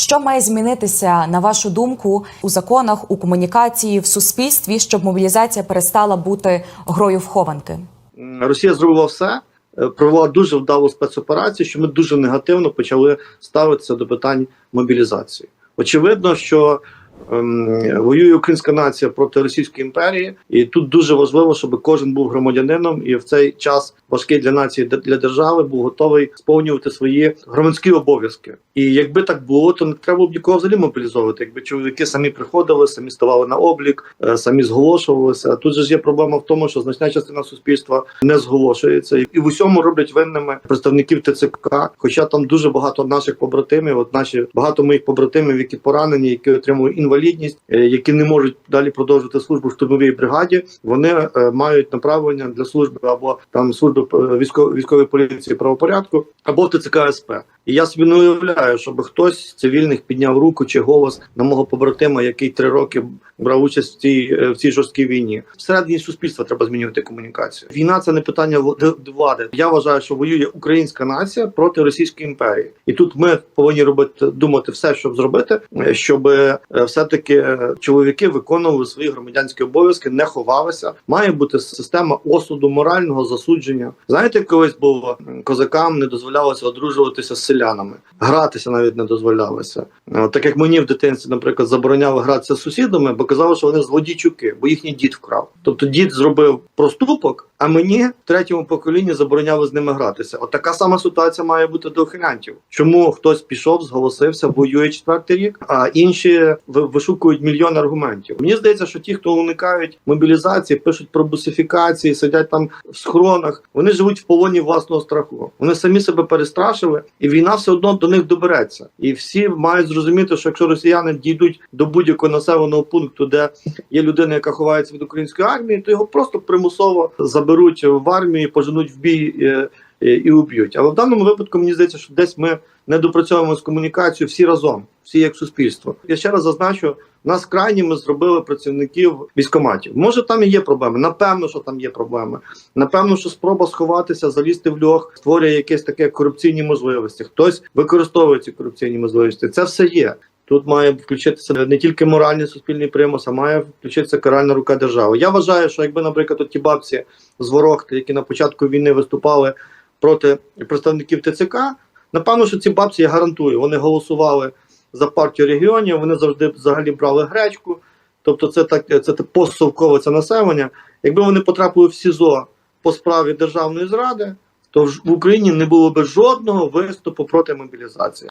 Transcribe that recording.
Що має змінитися на вашу думку у законах, у комунікації в суспільстві, щоб мобілізація перестала бути грою в хованки? Росія зробила все, е, провела дуже вдалу спецоперацію, що ми дуже негативно почали ставитися до питань мобілізації. Очевидно, що воює українська нація проти Російської імперії, і тут дуже важливо, щоб кожен був громадянином і в цей час важкий для нації для держави був готовий сповнювати свої громадські обов'язки. І якби так було, то не треба було б нікого взагалі мобілізовувати. Якби чоловіки самі приходили, самі ставали на облік, е, самі зголошувалися. Тут же ж є проблема в тому, що значна частина суспільства не зголошується і в усьому роблять винними представників ТЦК. Хоча там дуже багато наших побратимів, от наші багато моїх побратимів, які поранені, які отримали інвалідність, е, які не можуть далі продовжити службу в штурмовій бригаді. Вони е, мають направлення для служби або там служби е, військової військової поліції правопорядку, або в ТЦК СП. І я собі не уявляю, щоб хтось з цивільних підняв руку чи голос на мого побратима, який три роки брав участь в цій е, в цій жорсткій війні. Всередині суспільства треба змінювати комунікацію. Війна це не питання влади. Я вважаю, що воює українська нація проти Російської імперії, і тут ми повинні робити думати все, щоб зробити, щоб е, все-таки е, чоловіки виконували свої громадянські обов'язки, не ховалися. Має бути система осуду, морального засудження. Знаєте, колись було козакам не дозволялося одружуватися з селянами, гратися навіть не дозволялося. Так як мені в дитинстві, наприклад, забороняли гратися з сусідами, бо казали, що вони злодійчуки, бо їхній дід вкрав. Тобто дід зробив проступок, а мені третьому поколінні забороняли з ними гратися. От така сама ситуація має бути до охилянтів. Чому хтось пішов, зголосився, воює четвертий рік, а інші ви- вишукують мільйон аргументів. Мені здається, що ті, хто уникають мобілізації, пишуть про бусифікації, сидять там в схронах. Вони живуть в полоні власного страху. Вони самі себе перестрашили, і війна все одно до них добереться. І всі мають зрозуміти, що якщо росіяни дійдуть до будь-якого населеного пункту, де є людина, яка ховається від української армії, то його просто примусово заберуть в армію, поженуть в бій. е, е, І уб'ють. Але в даному випадку мені здається, що десь ми не допрацьовуємо з комунікацією всі разом, всі як суспільство. Я ще раз зазначу, нас крайніми зробили працівників військоматів. Може, там і є проблеми. Напевно, що там є проблеми. Напевно, що спроба сховатися, залізти в льох, створює якесь таке корупційні можливості. Хтось використовує ці корупційні можливості. Це все є. Тут має включитися не тільки моральний суспільний примус, а має включитися каральна рука держави. Я вважаю, що якби, наприклад, ті бабці з Ворохти, які на початку війни виступали проти представників ТЦК, напевно, що ці бабці я гарантую, вони голосували за партію регіонів, вони завжди взагалі брали гречку. Тобто, це так це постсовкове населення. Якби вони потрапили в СІЗО по справі державної зради, то в Україні не було би жодного виступу проти мобілізації.